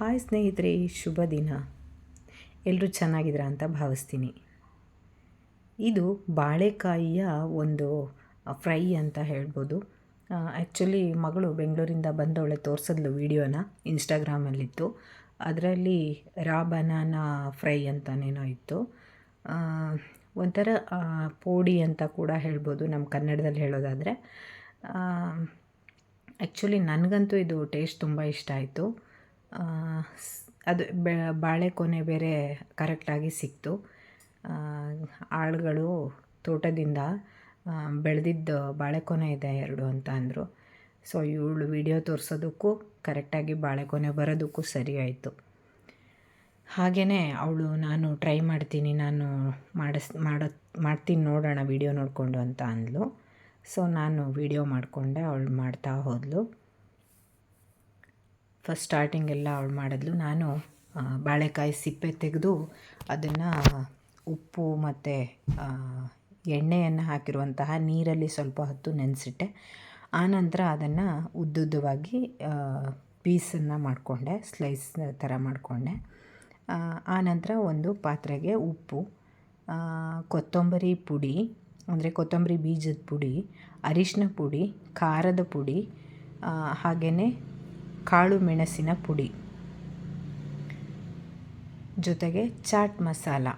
Hi ಸ್ನೇಹಿತರೆ, ಶುಭ ದಿನ. ಎಲ್ಲರೂ ಚೆನ್ನಾಗಿದ್ರ ಅಂತ ಭಾವಿಸ್ತೀನಿ. ಇದು ಬಾಳೆಕಾಯಿಯ ಒಂದು ಫ್ರೈ ಅಂತ ಹೇಳ್ಬೋದು. ಆ್ಯಕ್ಚುಲಿ ಮಗಳು ಬೆಂಗಳೂರಿಂದ ಬಂದವಳೆ ತೋರಿಸಿದ್ಲು ವೀಡಿಯೋನ ಇನ್ಸ್ಟಾಗ್ರಾಮಲ್ಲಿತ್ತು. ಅದರಲ್ಲಿ ರಾ ಬನಾನಾ ಫ್ರೈ ಅಂತನೇನೋ ಇತ್ತು. ಒಂಥರ ಪೋಡಿ ಅಂತ ಕೂಡ ಹೇಳ್ಬೋದು ನಮ್ಮ ಕನ್ನಡದಲ್ಲಿ ಹೇಳೋದಾದರೆ. ಆ್ಯಕ್ಚುಲಿ ನನಗಂತೂ ಇದು ಟೇಸ್ಟ್ ತುಂಬ ಇಷ್ಟ ಆಯಿತು. ಅದು ಬೆ ಬಾಳೆಕೊನೆ ಬೇರೆ ಕರೆಕ್ಟಾಗಿ ಸಿಕ್ತು. ಆಳುಗಳು ತೋಟದಿಂದ ಬೆಳೆದಿದ್ದು ಬೆಳೆದಿದ್ದ ಬಾಳೆಕೊನೆ ಇದೆ ಎರಡು ಅಂತ ಅಂದರು. ಸೊ ಇವಳು ವಿಡಿಯೋ ತೋರಿಸೋದಕ್ಕೂ, ಕರೆಕ್ಟಾಗಿ ಬಾಳೆಕೊನೆ ಬರೋದಕ್ಕೂ ಸರಿ ಆಯಿತು. ಹಾಗೆಯೇ ಅವಳು, ನಾನು ಟ್ರೈ ಮಾಡ್ತೀನಿ, ನಾನು ಮಾಡಿಸ್ ಮಾಡೋ ಮಾಡ್ತೀನಿ ನೋಡೋಣ ವಿಡಿಯೋ ನೋಡಿಕೊಂಡು ಅಂತ ಅಂದಳು ಸೊ ನಾನು ವಿಡಿಯೋ ಮಾಡಿಕೊಂಡೆ, ಅವಳು ಮಾಡ್ತಾ ಹೋದಳು ಫಸ್ಟ್ ಸ್ಟಾರ್ಟಿಂಗ್ ಎಲ್ಲ ಅವಳು ಮಾಡಿದ್ಲು. ನಾನು ಬಾಳೆಕಾಯಿ ಸಿಪ್ಪೆ ತೆಗೆದು ಅದನ್ನು ಉಪ್ಪು ಮತ್ತು ಎಣ್ಣೆಯನ್ನು ಹಾಕಿರುವಂತಹ ನೀರಲ್ಲಿ ಸ್ವಲ್ಪ ಹೊತ್ತು ನೆನೆಸಿಟ್ಟೆ. ಆನಂತರ ಅದನ್ನು ಉದ್ದುದ್ದವಾಗಿ ಪೀಸನ್ನು ಮಾಡಿಕೊಂಡೆ ಸ್ಲೈಸ್ ಥರ ಮಾಡಿಕೊಂಡೆ. ಆನಂತರ ಒಂದು ಪಾತ್ರೆಗೆ ಉಪ್ಪು ಕೊತ್ತಂಬರಿ ಪುಡಿ, ಅಂದರೆ ಕೊತ್ತಂಬರಿ ಬೀಜದ ಪುಡಿ, ಅರಿಶಿನ ಪುಡಿ, ಖಾರದ ಪುಡಿ ಹಾಗೆಯೇ ಕಾಳು ಮೆಣಸಿನ ಪುಡಿ. ಜೊತೆಗೆ ಚಾಟ್ ಮಸಾಲ.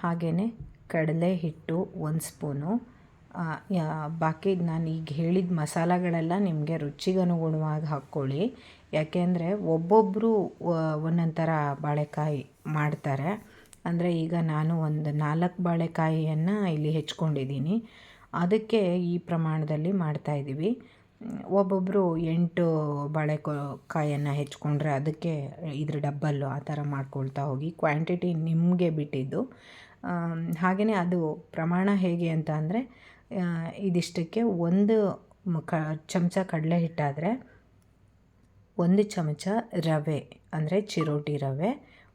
ಹಾಗೆಯೇ ಕಡಲೆ ಹಿಟ್ಟು ಒಂದು ಸ್ಪೂನು. ಬಾಕಿ ನಾನು ಈಗ ಹೇಳಿದ ಮಸಾಲಗಳೆಲ್ಲ ನಿಮಗೆ ರುಚಿಗನುಗುಣವಾಗಿ ಹಾಕ್ಕೊಳ್ಳಿ. ಯಾಕೆಂದರೆ ಒಬ್ಬೊಬ್ಬರು ಒಂದೊಂದು ಬಾಳೆಕಾಯಿ ಮಾಡ್ತಾರೆ. ಅಂದರೆ ಈಗ ನಾನು ಒಂದು ನಾಲ್ಕು ಬಾಳೆಕಾಯಿಯನ್ನು ಇಲ್ಲಿ ಹೆಚ್ಕೊಂಡಿದ್ದೀನಿ. ಅದಕ್ಕೆ ಈ ಪ್ರಮಾಣದಲ್ಲಿ ಮಾಡ್ತಾಯಿದ್ದೀವಿ ಒಬ್ಬೊಬ್ಬರು ಎಂಟು ಬಾಳೆ ಕಾಯನ್ನು ಹೆಚ್ಕೊಂಡ್ರೆ ಅದಕ್ಕೆ ಇದ್ರ ಡಬ್ಬಲ್ಲು ಆ ಥರ ಮಾಡ್ಕೊಳ್ತಾ ಹೋಗಿ ಕ್ವಾಂಟಿಟಿ ನಿಮಗೆ ಬಿಟ್ಟಿದ್ದು. ಹಾಗೆಯೇ ಅದು ಪ್ರಮಾಣ ಹೇಗೆ ಅಂತ ಅಂದರೆ ಇದಿಷ್ಟಕ್ಕೆ ಒಂದು ಕ, ಚಮಚ ಕಡಲೆ ಹಿಟ್ಟಾದರೆ ಒಂದು ಚಮಚ ರವೆ ಅಂದರೆ ಚಿರೋಟಿ ರವೆ,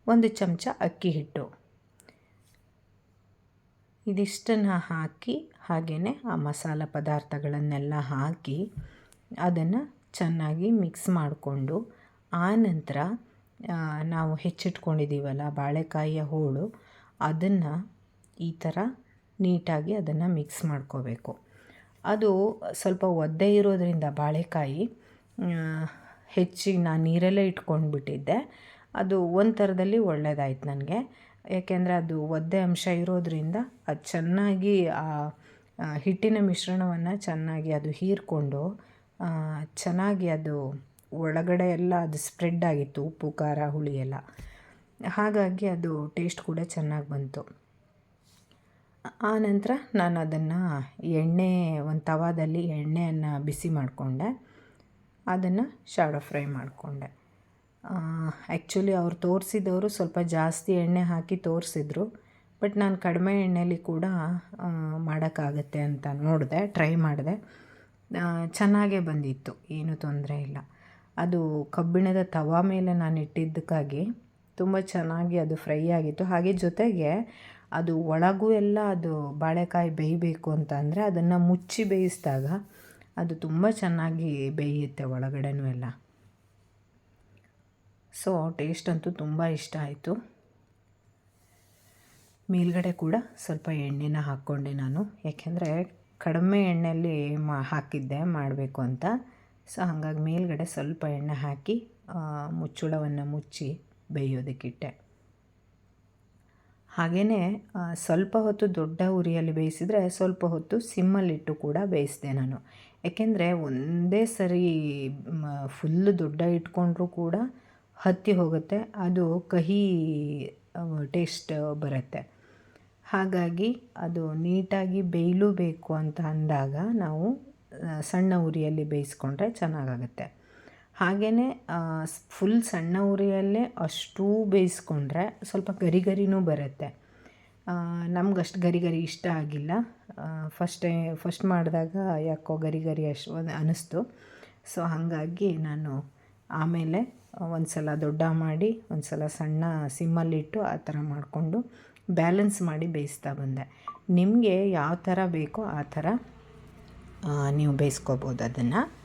ಒಂದು ಚಮಚ ಅಕ್ಕಿ ಹಿಟ್ಟು. ಇದಿಷ್ಟನ್ನು ಹಾಕಿ ಹಾಗೆಯೇ ಆ ಮಸಾಲೆ ಪದಾರ್ಥಗಳನ್ನೆಲ್ಲ ಹಾಕಿ ಅದನ್ನು ಚೆನ್ನಾಗಿ ಮಿಕ್ಸ್ ಮಾಡಿಕೊಂಡು ಆನಂತರ ನಂತರ ನಾವು ಹೆಚ್ಚಿಟ್ಕೊಂಡಿದ್ದೀವಲ್ಲ ಬಾಳೆಕಾಯಿಯ ಹೋಳು ಅದನ್ನು ಈ ಥರ ನೀಟಾಗಿ ಅದನ್ನು ಮಿಕ್ಸ್ ಮಾಡ್ಕೋಬೇಕು. ಅದು ಸ್ವಲ್ಪ ಒದ್ದೆ ಇರೋದರಿಂದ ಬಾಳೆಕಾಯಿ ಆ, ಹೆಚ್ಚಿಗೆ ನಾನು ನೀರಲ್ಲೇ ಇಟ್ಕೊಂಡ್ಬಿಟ್ಟಿದ್ದೆ. ಅದು ಒಂದು ಥರದಲ್ಲಿ ಒಳ್ಳೆಯದಾಯ್ತು ನನಗೆ. ಯಾಕೆಂದರೆ ಅದು ಒದ್ದೆ ಅಂಶ ಇರೋದ್ರಿಂದ ಅದು ಚೆನ್ನಾಗಿ ಆ ಹಿಟ್ಟಿನ ಮಿಶ್ರಣವನ್ನು ಚೆನ್ನಾಗಿ ಅದು ಹೀರ್ಕೊಂಡು ಚೆನ್ನಾಗಿ ಅದು ಒಳಗಡೆ ಎಲ್ಲ ಅದು ಸ್ಪ್ರೆಡ್ ಆಗಿತ್ತು, ಉಪ್ಪು, ಖಾರ, ಹುಳಿ ಎಲ್ಲ. ಹಾಗಾಗಿ ಅದು ಟೇಸ್ಟ್ ಕೂಡ ಚೆನ್ನಾಗಿ ಬಂತು. ಆ ನಂತರ ನಾನು ಅದನ್ನು ಎಣ್ಣೆ, ಒಂದು ತವಾದಲ್ಲಿ ಎಣ್ಣೆಯನ್ನು ಬಿಸಿ ಮಾಡಿಕೊಂಡೆ. ಅದನ್ನು ಶಾಡೋ ಫ್ರೈ ಮಾಡಿಕೊಂಡೆ. ಆ್ಯಕ್ಚುಲಿ ಅವ್ರು ತೋರಿಸಿದವರು ಸ್ವಲ್ಪ ಜಾಸ್ತಿ ಎಣ್ಣೆ ಹಾಕಿ ತೋರಿಸಿದ್ರು. ಬಟ್ ನಾನು ಕಡಿಮೆ ಎಣ್ಣೆಲಿ ಕೂಡ ಮಾಡೋಕ್ಕಾಗತ್ತೆ ಅಂತ ನೋಡಿದೆ ಟ್ರೈ ಮಾಡಿದೆ. ಚೆನ್ನಾಗೇ ಬಂದಿತ್ತು, ಏನೂ ತೊಂದರೆ ಇಲ್ಲ. ಅದು ಕಬ್ಬಿಣದ ತವಾ ಮೇಲೆ ನಾನು ಇಟ್ಟಿದ್ದಕ್ಕಾಗಿ ತುಂಬ ಚೆನ್ನಾಗಿ ಅದು ಫ್ರೈ ಆಗಿತ್ತು. ಹಾಗೆ ಜೊತೆಗೆ ಅದು ಒಳಗೂ ಎಲ್ಲ ಅದು ಬಾಳೆಕಾಯಿ ಬೇಯಬೇಕು ಅಂತ ಅಂದರೆ ಅದನ್ನು ಮುಚ್ಚಿ ಬೇಯಿಸಿದಾಗ ಅದು ತುಂಬ ಚೆನ್ನಾಗಿ ಬೇಯುತ್ತೆ ಒಳಗಡೆನೂ ಎಲ್ಲ. ಸೊ ಟೇಸ್ಟ್ ಅಂತೂ ತುಂಬ ಇಷ್ಟ ಆಯಿತು. ಮೇಲ್ಗಡೆ ಕೂಡ ಸ್ವಲ್ಪ ಎಣ್ಣೆನ ಹಾಕ್ಕೊಂಡೆ ನಾನು. ಯಾಕೆಂದರೆ ಕಡಿಮೆ ಎಣ್ಣೆಯಲ್ಲಿ ಮಾ, ಹಾಕಿದ್ದೆ, ಮಾಡಬೇಕು ಅಂತ. ಸೊ ಹಾಗಾಗಿ ಮೇಲ್ಗಡೆ ಸ್ವಲ್ಪ ಎಣ್ಣೆ ಹಾಕಿ ಮುಚ್ಚುಳವನ್ನು ಮುಚ್ಚಿ ಬೇಯೋದಕ್ಕಿಟ್ಟೆ ಹಾಗೆಯೇ ಸ್ವಲ್ಪ ಹೊತ್ತು ದೊಡ್ಡ ಉರಿಯಲ್ಲಿ ಬೇಯಿಸಿದರೆ ಸ್ವಲ್ಪ ಹೊತ್ತು ಸಿಮ್ಮಲ್ಲಿಟ್ಟು ಕೂಡ ಬೇಯಿಸಿದೆ ನಾನು. ಯಾಕೆಂದರೆ ಒಂದೇ ಸರಿ ಫುಲ್ಲು ದೊಡ್ಡ ಇಟ್ಕೊಂಡ್ರೂ ಕೂಡ ಹತ್ತಿ ಹೋಗುತ್ತೆ, ಅದು ಕಹಿ ಟೇಸ್ಟ್ ಬರುತ್ತೆ. ಹಾಗಾಗಿ ಅದು ನೀಟಾಗಿ ಬೇಯಲೂಬೇಕು ಅಂತ ಅಂದಾಗ ನಾವು ಸಣ್ಣ ಉರಿಯಲ್ಲಿ ಬೇಯಿಸ್ಕೊಂಡ್ರೆ ಚೆನ್ನಾಗಾಗುತ್ತೆ. ಹಾಗೆಯೇ ಫುಲ್ ಸಣ್ಣ ಉರಿಯಲ್ಲೇ ಅಷ್ಟೂ ಬೇಯಿಸ್ಕೊಂಡ್ರೆ ಸ್ವಲ್ಪ ಗರಿಗರಿನೂ ಬರುತ್ತೆ. ನಮಗಷ್ಟು ಗರಿಗರಿ ಗರಿ ಗರಿ ಇಷ್ಟ ಆಗಿಲ್ಲ ಫಸ್ಟ್ ಫಸ್ಟ್ ಮಾಡಿದಾಗ ಯಾಕೋ ಗರಿ ಗರಿ ಅಷ್ಟು ಅನ್ನಿಸ್ತು ಸೊ ಹಾಗಾಗಿ ನಾನು ಆಮೇಲೆ ಒಂದು ಸಲ ದೊಡ್ಡ ಮಾಡಿ ಒಂದು ಸಲ ಸಣ್ಣ ಸಿಮ್ಮಲ್ಲಿಟ್ಟು ಆ ಥರ ಮಾಡಿಕೊಂಡು ಬ್ಯಾಲೆನ್ಸ್ ಮಾಡಿ ಬೇಯಿಸ್ತಾ ಬಂದೆ. ನಿಮಗೆ ಯಾವ ಥರ ಬೇಕೋ ಆ ಥರ ನೀವು ಬೇಯಿಸ್ಕೋಬೋದು ಅದನ್ನು.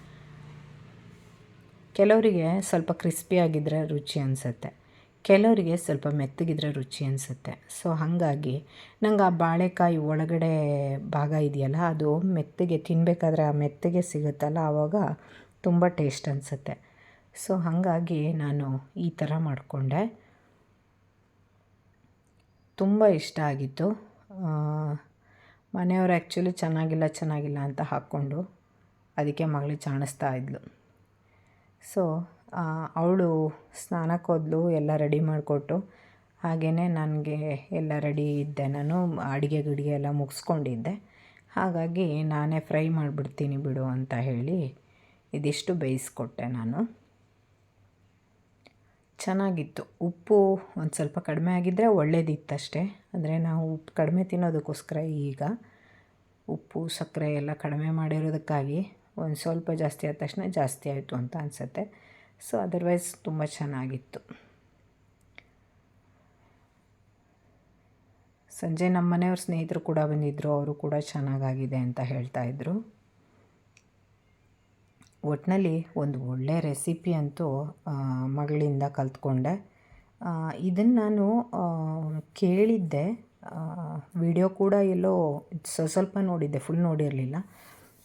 ಕೆಲವರಿಗೆ ಸ್ವಲ್ಪ ಕ್ರಿಸ್ಪಿಯಾಗಿದ್ದರೆ ರುಚಿ ಅನಿಸುತ್ತೆ. ಕೆಲವರಿಗೆ ಸ್ವಲ್ಪ ಮೆತ್ತಗಿದ್ರೆ ರುಚಿ ಅನಿಸುತ್ತೆ. ಸೊ, ಹಾಗಾಗಿ ನಂಗೆ ಆ ಬಾಳೆಕಾಯಿ ಒಳಗಡೆ ಭಾಗ ಇದೆಯಲ್ಲ, ಅದು ಮೆತ್ತಗೆ ತಿನ್ನಬೇಕಾದ್ರೆ ಆ ಮೆತ್ತಗೆ ಸಿಗುತ್ತಲ್ಲ, ಆವಾಗ ತುಂಬ ಟೇಸ್ಟ್ ಅನಿಸುತ್ತೆ. ಸೊ ಹಾಗಾಗಿ ನಾನು ಈ ಥರ ಮಾಡಿಕೊಂಡೆ. ತುಂಬ ಇಷ್ಟ ಆಗಿತ್ತು. ಮನೆಯವರು ಆ್ಯಕ್ಚುಲಿ ಚೆನ್ನಾಗಿಲ್ಲ ಚೆನ್ನಾಗಿಲ್ಲ ಅಂತ ಹಾಕ್ಕೊಂಡು ಅದಕ್ಕೆ ಮಗಳು ಚಾಣಿಸ್ತಾ ಇದ್ಲು. ಸೊ ಅವಳು ಸ್ನಾನಕ್ಕೆ ಹೋದ್ಲು, ಎಲ್ಲ ರೆಡಿ ಮಾಡಿಕೊಟ್ಟು. ಹಾಗೆಯೇ ನನಗೆ ಎಲ್ಲ ರೆಡಿ ಇದ್ದೆ ನಾನು, ಅಡುಗೆ ಗಿಡಿಗೆ ಎಲ್ಲ ಮುಗಿಸ್ಕೊಂಡಿದ್ದೆ. ಹಾಗಾಗಿ ನಾನೇ ಫ್ರೈ ಮಾಡಿಬಿಡ್ತೀನಿ ಬಿಡು ಅಂತ ಹೇಳಿ ಇದಿಷ್ಟು ಬೇಯಿಸ್ಕೊಟ್ಟೆ ನಾನು. ಚೆನ್ನಾಗಿತ್ತು. ಉಪ್ಪು ಒಂದು ಸ್ವಲ್ಪ ಕಡಿಮೆ ಆಗಿದ್ದರೆ ಒಳ್ಳೇದಿತ್ತಷ್ಟೇ. ಅಂದರೆ ನಾವು ಉಪ್ಪು ಕಡಿಮೆ ತಿನ್ನೋದಕ್ಕೋಸ್ಕರ ಈಗ ಉಪ್ಪು, ಸಕ್ಕರೆ ಎಲ್ಲ ಕಡಿಮೆ ಮಾಡಿರೋದಕ್ಕಾಗಿ ಒಂದು ಸ್ವಲ್ಪ ಜಾಸ್ತಿ ಆದ ತಕ್ಷಣ ಜಾಸ್ತಿ ಆಯಿತು ಅಂತ ಅನಿಸುತ್ತೆ. ಸೊ ಅದರ್ವೈಸ್ ತುಂಬ ಚೆನ್ನಾಗಿತ್ತು. ಸಂಜೆ ನಮ್ಮ ಮನೆಯವ್ರ ಸ್ನೇಹಿತರು ಕೂಡ ಬಂದಿದ್ದರು ಅವರು ಕೂಡ ಚೆನ್ನಾಗಾಗಿದೆ ಅಂತ ಹೇಳ್ತಾಯಿದ್ರು ಒಟ್ಟಿನಲ್ಲಿ ಒಂದು ಒಳ್ಳೆಯ ರೆಸಿಪಿ ಅಂತೂ ಮಗಳಿಂದ ಕಲ್ತ್ಕೊಂಡೆ. ಇದನ್ನು ನಾನು ಕೇಳಿದ್ದೆ. ವಿಡಿಯೋ ಕೂಡ ಎಲ್ಲೋ ಸ, ಸ್ವಲ್ಪ ನೋಡಿದ್ದೆ, ಫುಲ್ ನೋಡಿರಲಿಲ್ಲ.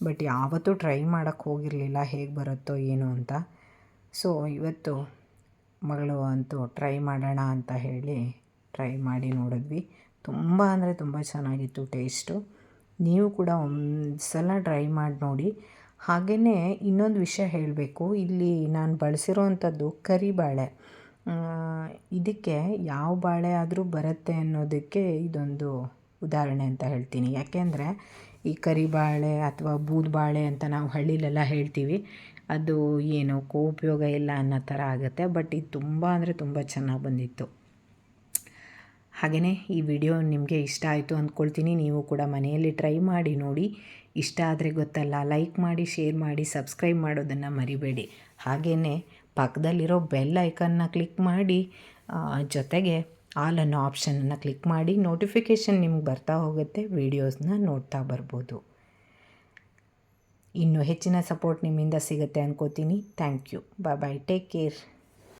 ಬಟ್ ಯಾವತ್ತೂ ಟ್ರೈ ಮಾಡೋಕ್ಕೆ ಹೋಗಿರಲಿಲ್ಲ, ಹೇಗೆ ಬರುತ್ತೋ ಏನು ಅಂತ. ಸೊ, ಇವತ್ತು ಮಗಳು ಅಂತೂ ಟ್ರೈ ಮಾಡೋಣ ಅಂತ ಹೇಳಿ ಟ್ರೈ ಮಾಡಿ ನೋಡಿದ್ವಿ. ತುಂಬ ಅಂದರೆ ತುಂಬ ಚೆನ್ನಾಗಿತ್ತು ಟೇಸ್ಟು. ನೀವು ಕೂಡ ಒಂದು ಸಲ ಟ್ರೈ ಮಾಡಿ ನೋಡಿ. ಹಾಗೆಯೇ ಇನ್ನೊಂದು ವಿಷಯ ಹೇಳಬೇಕು. ಇಲ್ಲಿ ನಾನು ಬಳಸಿರೋವಂಥದ್ದು ಕರಿಬಾಳೆ. ಇದಕ್ಕೆ ಯಾವ ಬಾಳೆ ಆದರೂ ಬರುತ್ತೆ ಅನ್ನೋದಕ್ಕೆ ಇದೊಂದು ಉದಾಹರಣೆ ಅಂತ ಹೇಳ್ತೀನಿ. ಯಾಕೆಂದರೆ ಈ ಕರಿಬಾಳೆ ಅಥವಾ ಬೂದುಬಾಳೆ ಅಂತ ನಾವು ಹಳ್ಳಿಲೆಲ್ಲ ಹೇಳ್ತೀವಿ, ಅದು ಏನು ಉಪಯೋಗ ಇಲ್ಲ ಅನ್ನೋ ಥರ ಆಗುತ್ತೆ. ಬಟ್ ಇದು ತುಂಬ ಅಂದರೆ ತುಂಬ ಚೆನ್ನಾಗಿ ಬಂದಿತ್ತು. ಹಾಗೆಯೇ ಈ ವಿಡಿಯೋ ನಿಮಗೆ ಇಷ್ಟ ಆಯಿತು ಅಂದ್ಕೊಳ್ತೀನಿ. ನೀವು ಕೂಡ ಮನೆಯಲ್ಲಿ ಟ್ರೈ ಮಾಡಿ, ನೋಡಿ. ಇಷ್ಟ ಆದರೆ ಗೊತ್ತಲ್ಲ, ಲೈಕ್ ಮಾಡಿ, ಶೇರ್ ಮಾಡಿ, ಸಬ್ಸ್ಕ್ರೈಬ್ ಮಾಡೋದನ್ನು ಮರಿಬೇಡಿ. ಹಾಗೆಯೇ ಪಕ್ಕದಲ್ಲಿರೋ ಬೆಲ್ ಐಕನ್ನ ಕ್ಲಿಕ್ ಮಾಡಿ ಜೊತೆಗೆ ಆಲ್ ಅನ್ನೋ ಆಪ್ಷನನ್ನು ಕ್ಲಿಕ್ ಮಾಡಿ, ನೋಟಿಫಿಕೇಷನ್ ನಿಮ್ಗೆ ಬರ್ತಾ ಹೋಗುತ್ತೆ, ವೀಡಿಯೋಸ್ನ ನೋಡ್ತಾ ಬರ್ಬೋದು. ಇನ್ನು ಹೆಚ್ಚಿನ ಸಪೋರ್ಟ್ ನಿಮ್ಮಿಂದ ಸಿಗುತ್ತೆ ಅಂದ್ಕೋತೀನಿ thank you. Bye bye. Take care.